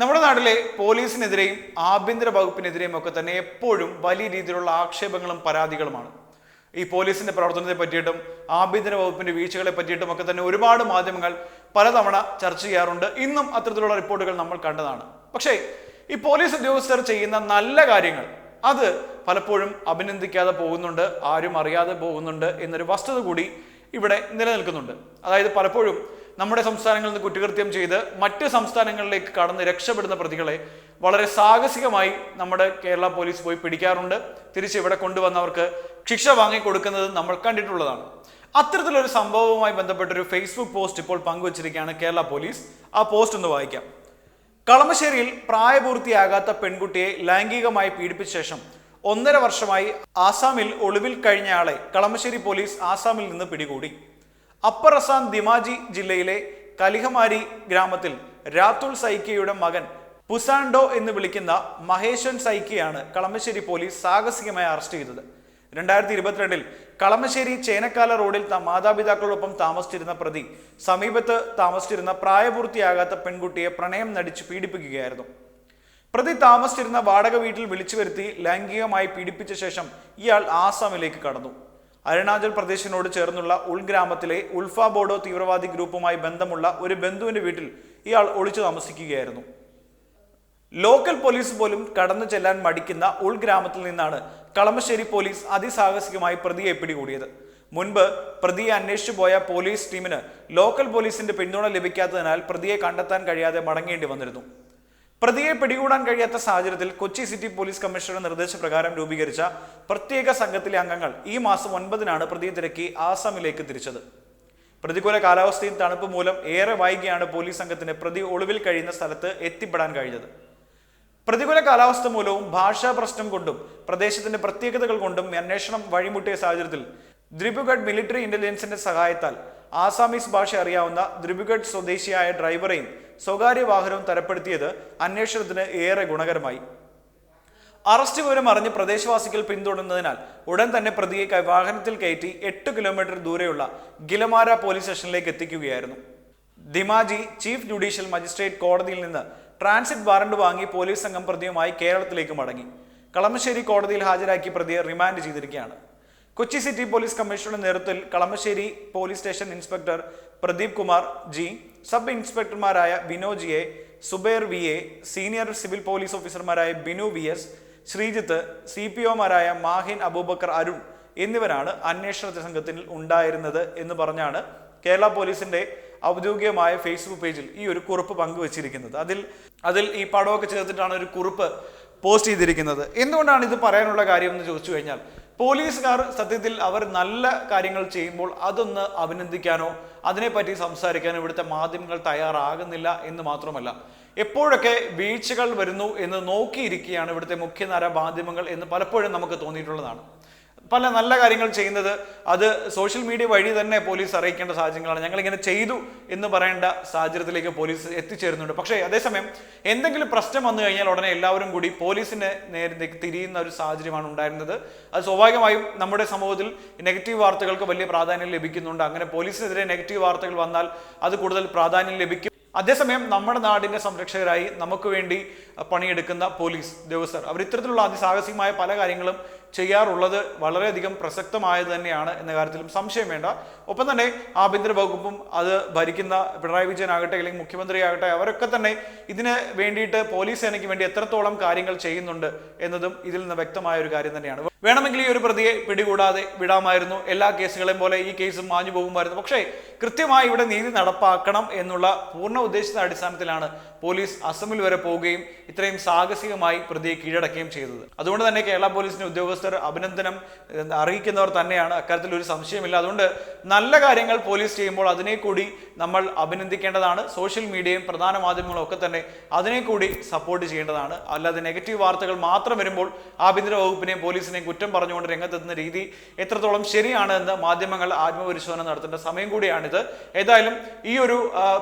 നമ്മുടെ നാട്ടിലെ പോലീസിനെതിരെയും ആഭ്യന്തര വകുപ്പിനെതിരെയും ഒക്കെ തന്നെ എപ്പോഴും വലിയ രീതിയിലുള്ള ആക്ഷേപങ്ങളും പരാതികളുമാണ്. ഈ പോലീസിന്റെ പ്രവർത്തനത്തെ പറ്റിയിട്ടും ആഭ്യന്തര വകുപ്പിന്റെ വീഴ്ചകളെ പറ്റിയിട്ടും ഒക്കെ തന്നെ ഒരുപാട് മാധ്യമങ്ങൾ പലതവണ ചർച്ച ചെയ്യാറുണ്ട്. ഇന്നും അത്തരത്തിലുള്ള റിപ്പോർട്ടുകൾ നമ്മൾ കണ്ടതാണ്. പക്ഷേ ഈ പോലീസ് ഉദ്യോഗസ്ഥർ ചെയ്യുന്ന നല്ല കാര്യങ്ങൾ അത് പലപ്പോഴും അഭിനന്ദിക്കാതെ പോകുന്നുണ്ട് ആരും അറിയാതെ പോകുന്നുണ്ട് എന്നൊരു വസ്തുത കൂടി ഇവിടെ നിലനിൽക്കുന്നുണ്ട്. അതായത് പലപ്പോഴും നമ്മുടെ സംസ്ഥാനങ്ങളിൽ നിന്ന് കുറ്റകൃത്യം ചെയ്ത് മറ്റ് സംസ്ഥാനങ്ങളിലേക്ക് കടന്ന് രക്ഷപ്പെടുന്ന പ്രതികളെ വളരെ സാഹസികമായി നമ്മുടെ കേരള പോലീസ് പോയി പിടിക്കാറുണ്ട്. തിരിച്ച് ഇവിടെ കൊണ്ടുവന്നവർക്ക് ശിക്ഷ വാങ്ങിക്കൊടുക്കുന്നത് നമ്മൾ കണ്ടിട്ടുള്ളതാണ്. അത്തരത്തിലൊരു സംഭവവുമായി ബന്ധപ്പെട്ട ഒരു ഫേസ്ബുക്ക് പോസ്റ്റ് ഇപ്പോൾ പങ്കുവച്ചിരിക്കുകയാണ് കേരള പോലീസ്. ആ പോസ്റ്റ് ഒന്ന് വായിക്കാം. കളമശ്ശേരിയിൽ പ്രായപൂർത്തിയാകാത്ത പെൺകുട്ടിയെ ലൈംഗികമായി പീഡിപ്പിച്ച ശേഷം ഒന്നര വർഷമായി ആസാമിൽ ഒളിവിൽ കഴിഞ്ഞയാളെ കളമശ്ശേരി പോലീസ് ആസാമിൽ നിന്ന് പിടികൂടി. അപ്പർ അസാം ദിമാജി ജില്ലയിലെ കലിഹമാരി ഗ്രാമത്തിൽ രാത്തുൽ സൈക്കിയയുടെ മകൻ പുസാൻഡോ എന്ന് വിളിക്കുന്ന മഹേശ്വൻ സൈക്കിയാണ് കളമശ്ശേരി പോലീസ് സാഹസികമായി അറസ്റ്റ് ചെയ്തത്. രണ്ടായിരത്തി ഇരുപത്തിരണ്ടിൽ കളമശ്ശേരി ചേനക്കാല റോഡിൽ മാതാപിതാക്കളോടൊപ്പം താമസിച്ചിരുന്ന പ്രതി സമീപത്ത് താമസിച്ചിരുന്ന പ്രായപൂർത്തിയാകാത്ത പെൺകുട്ടിയെ പ്രണയം നടിച്ച് പീഡിപ്പിക്കുകയായിരുന്നു. പ്രതി താമസിച്ചിരുന്ന വാടക വീട്ടിൽ വിളിച്ചു വരുത്തി ലൈംഗികമായി പീഡിപ്പിച്ച ശേഷം ഇയാൾ ആസാമിലേക്ക് കടന്നു. അരുണാചൽ പ്രദേശിനോട് ചേർന്നുള്ള ഉൾഗ്രാമത്തിലെ ഉൾഫ ബോഡോ തീവ്രവാദി ഗ്രൂപ്പുമായി ബന്ധമുള്ള ഒരു ബന്ധുവിന്റെ വീട്ടിൽ ഇയാൾ ഒളിച്ചു താമസിക്കുകയായിരുന്നു. ലോക്കൽ പോലീസ് പോലും കടന്നു ചെല്ലാൻ മടിക്കുന്ന ഉൾഗ്രാമത്തിൽ നിന്നാണ് കളമശ്ശേരി പോലീസ് അതിസാഹസികമായി പ്രതിയെ പിടികൂടിയത്. മുൻപ് പ്രതിയെ അന്വേഷിച്ചു പോയ പോലീസ് ടീമിന് ലോക്കൽ പോലീസിന്റെ പിന്തുണ ലഭിക്കാത്തതിനാൽ പ്രതിയെ കണ്ടെത്താൻ കഴിയാതെ മടങ്ങേണ്ടി വന്നിരുന്നു. പ്രതിയെ പിടികൂടാൻ കഴിയാത്ത സാഹചര്യത്തിൽ കൊച്ചി സിറ്റി പോലീസ് കമ്മീഷണറുടെ നിർദ്ദേശപ്രകാരം രൂപീകരിച്ച പ്രത്യേക സംഘത്തിലെ അംഗങ്ങൾ ഈ മാസം ഒൻപതിനാണ് പ്രതിയെ തിരക്കി ആസാമിലേക്ക് തിരിച്ചത്. പ്രതികൂല കാലാവസ്ഥയും തണുപ്പ് മൂലം ഏറെ വൈകിയാണ് പോലീസ് സംഘത്തിന് പ്രതി ഒളിവിൽ കഴിയുന്ന സ്ഥലത്ത് എത്തിപ്പെടാൻ കഴിഞ്ഞത്. പ്രതികൂല കാലാവസ്ഥ മൂലവും ഭാഷാ പ്രശ്നം കൊണ്ടും പ്രദേശത്തിന്റെ പ്രത്യേകതകൾ കൊണ്ടും അന്വേഷണം വഴിമുട്ടിയ സാഹചര്യത്തിൽ ദ്രിബുഗഡ് മിലിറ്ററി ഇന്റലിജൻസിന്റെ സഹായത്താൽ ആസാമീസ് ഭാഷ അറിയാവുന്ന ദ്രിബുഗഡ് സ്വദേശിയായ ഡ്രൈവറെയും സ്വകാര്യ വാഹനവും തരപ്പെടുത്തിയത് അന്വേഷണത്തിന് ഏറെ ഗുണകരമായി. അറസ്റ്റ് വിവരം അറിഞ്ഞ് പ്രദേശവാസികൾ പിന്തുടരുന്നതിനാൽ ഉടൻ തന്നെ പ്രതിയെ വാഹനത്തിൽ കയറ്റി എട്ട് കിലോമീറ്റർ ദൂരെയുള്ള ഗിലമാര പോലീസ് സ്റ്റേഷനിലേക്ക് എത്തിക്കുകയായിരുന്നു. ദിമാജി ചീഫ് ജുഡീഷ്യൽ മജിസ്ട്രേറ്റ് കോടതിയിൽ നിന്ന് ട്രാൻസിറ്റ് വാറണ്ട് വാങ്ങി പോലീസ് സംഘം പ്രതിയുമായി കേരളത്തിലേക്ക് മടങ്ങി. കളമശ്ശേരി കോടതിയിൽ ഹാജരാക്കി പ്രതിയെ റിമാൻഡ് ചെയ്തിരിക്കുകയാണ്. കൊച്ചി സിറ്റി പോലീസ് കമ്മീഷണറുടെ നേതൃത്വത്തിൽ Kalamassery police station inspector Pradeep Kumar G. Sub ഇൻസ്പെക്ടർമാരായ വിനോജിയെ Zubair V A senior civil police ഓഫീസർമാരായ Binu V S Sreejith C P ഒമാരായ Mahin Abubakar Arun എന്നിവരാണ് അന്വേഷണ സംഘത്തിൽ ഉണ്ടായിരുന്നത് എന്ന് പറഞ്ഞാണ് കേരള പോലീസിന്റെ ഔദ്യോഗികമായ ഫേസ്ബുക്ക് പേജിൽ ഈ ഒരു കുറിപ്പ് പങ്കുവച്ചിരിക്കുന്നത്. അതിൽ അതിൽ ഈ പടമൊക്കെ ചേർത്തിട്ടാണ് ഒരു കുറിപ്പ് പോസ്റ്റ് ചെയ്തിരിക്കുന്നത്. എന്തുകൊണ്ടാണ് ഇത് പറയാനുള്ള കാര്യം എന്ന് ചോദിച്ചു കഴിഞ്ഞാൽ പോലീസുകാർ സത്യത്തിൽ അവർ നല്ല കാര്യങ്ങൾ ചെയ്യുമ്പോൾ അതൊന്ന് അഭിനന്ദിക്കാനോ അതിനെപ്പറ്റി സംസാരിക്കാനോ ഇവിടുത്തെ മാധ്യമങ്ങൾ തയ്യാറാകുന്നില്ല എന്ന് മാത്രമല്ല. എപ്പോഴൊക്കെ വീഴ്ചകൾ വരുന്നു എന്ന് നോക്കിയിരിക്കുകയാണ് ഇവിടുത്തെ മുഖ്യധാര മാധ്യമങ്ങൾ എന്ന് പലപ്പോഴും നമുക്ക് തോന്നിയിട്ടുള്ളതാണ്. പല നല്ല കാര്യങ്ങൾ ചെയ്യുന്നത് അത് സോഷ്യൽ മീഡിയ വഴി തന്നെ പോലീസ് അറിയിക്കേണ്ട സാഹചര്യങ്ങളാണ്. ഞങ്ങൾ ഇങ്ങനെ ചെയ്തു എന്ന് പറയേണ്ട സാഹചര്യത്തിലേക്ക് പോലീസ് എത്തിച്ചേരുന്നുണ്ട്. പക്ഷേ അതേസമയം എന്തെങ്കിലും പ്രശ്നം വന്നു കഴിഞ്ഞാൽ ഉടനെ എല്ലാവരും കൂടി പോലീസിന് നേരെ തിരിയുന്ന ഒരു സാഹചര്യമാണ് ഉണ്ടായിരുന്നത്. അത് സ്വാഭാവികമായും നമ്മുടെ സമൂഹത്തിൽ നെഗറ്റീവ് വാർത്തകൾക്ക് വലിയ പ്രാധാന്യം ലഭിക്കുന്നുണ്ട്. അങ്ങനെ പോലീസിനെതിരെ നെഗറ്റീവ് വാർത്തകൾ വന്നാൽ അത് കൂടുതൽ പ്രാധാന്യം ലഭിക്കും. അതേസമയം നമ്മുടെ നാടിന്റെ സംരക്ഷകരായി നമുക്ക് വേണ്ടി പണിയെടുക്കുന്ന പോലീസ് ഉദ്യോഗസ്ഥർ അവർ ഇത്തരത്തിലുള്ള അതിസാഹസികമായ പല കാര്യങ്ങളും ചെയ്യാറുള്ളത് വളരെയധികം പ്രസക്തമായത് തന്നെയാണ് എന്ന കാര്യത്തിലും സംശയം വേണ്ട. ഒപ്പം തന്നെ ആഭ്യന്തര വകുപ്പും അത് ഭരിക്കുന്ന പിണറായി വിജയൻ ആകട്ടെ അല്ലെങ്കിൽ മുഖ്യമന്ത്രി ആകട്ടെ അവരൊക്കെ തന്നെ ഇതിന് വേണ്ടിയിട്ട് പോലീസ് സേനയ്ക്ക് വേണ്ടി എത്രത്തോളം കാര്യങ്ങൾ ചെയ്യുന്നുണ്ട് എന്നതും ഇതിൽ നിന്ന് വ്യക്തമായ ഒരു കാര്യം തന്നെയാണ്. വേണമെങ്കിൽ ഈ ഒരു പ്രതിയെ പിടികൂടാതെ വിടാമായിരുന്നു. എല്ലാ കേസുകളെയും പോലെ ഈ കേസും മാഞ്ഞു പോകുമായിരുന്നു. പക്ഷേ കൃത്യമായി ഇവിടെ നീതി നടപ്പാക്കണം എന്നുള്ള പൂർണ ഉദ്ദേശത്തിന്റെ അടിസ്ഥാനത്തിലാണ് പോലീസ് അസമിൽ വരെ പോവുകയും ഇത്രയും സാഹസികമായി പ്രതിയെ കീഴടക്കുകയും ചെയ്തത്. അതുകൊണ്ട് തന്നെ കേരള പോലീസിന്റെ ഉദ്യോഗസ്ഥർ അഭിനന്ദനം അറിയിക്കുന്നവർ തന്നെയാണ്. അക്കാര്യത്തിൽ ഒരു സംശയമില്ല. അതുകൊണ്ട് നല്ല കാര്യങ്ങൾ പോലീസ് ചെയ്യുമ്പോൾ അതിനെ കൂടി നമ്മൾ അഭിനന്ദിക്കേണ്ടതാണ്. സോഷ്യൽ മീഡിയയും പ്രധാന മാധ്യമങ്ങളും ഒക്കെ തന്നെ അതിനെ കൂടി സപ്പോർട്ട് ചെയ്യേണ്ടതാണ്. അല്ലാതെ നെഗറ്റീവ് വാർത്തകൾ മാത്രം വരുമ്പോൾ ആഭ്യന്തര വകുപ്പിനെയും പോലീസിനെയും കുറ്റം പറഞ്ഞുകൊണ്ട് രംഗത്തെത്തുന്ന രീതി എത്രത്തോളം ശരിയാണ് എന്ന് മാധ്യമങ്ങൾ ആത്മപരിശോധന നടത്തേണ്ട സമയം കൂടിയാണിത്. ഏതായാലും ഈ ഒരു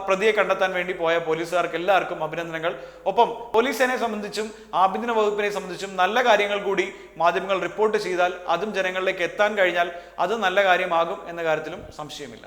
പ്രതിയെ കണ്ടെത്താൻ വേണ്ടി പോയ പോലീസുകാർക്ക് എല്ലാവർക്കും അഭിനന്ദനങ്ങൾ. ഒപ്പം പോലീസ് സേനയെ സംബന്ധിച്ചും ആഭ്യന്തര വകുപ്പിനെ സംബന്ധിച്ചും നല്ല കാര്യങ്ങൾ കൂടി മാധ്യമങ്ങൾ റിപ്പോർട്ട് ചെയ്താൽ അതും ജനങ്ങളിലേക്ക് എത്താൻ കഴിഞ്ഞാൽ അത് നല്ല കാര്യമാകും എന്ന കാര്യത്തിലും സംശയമില്ല.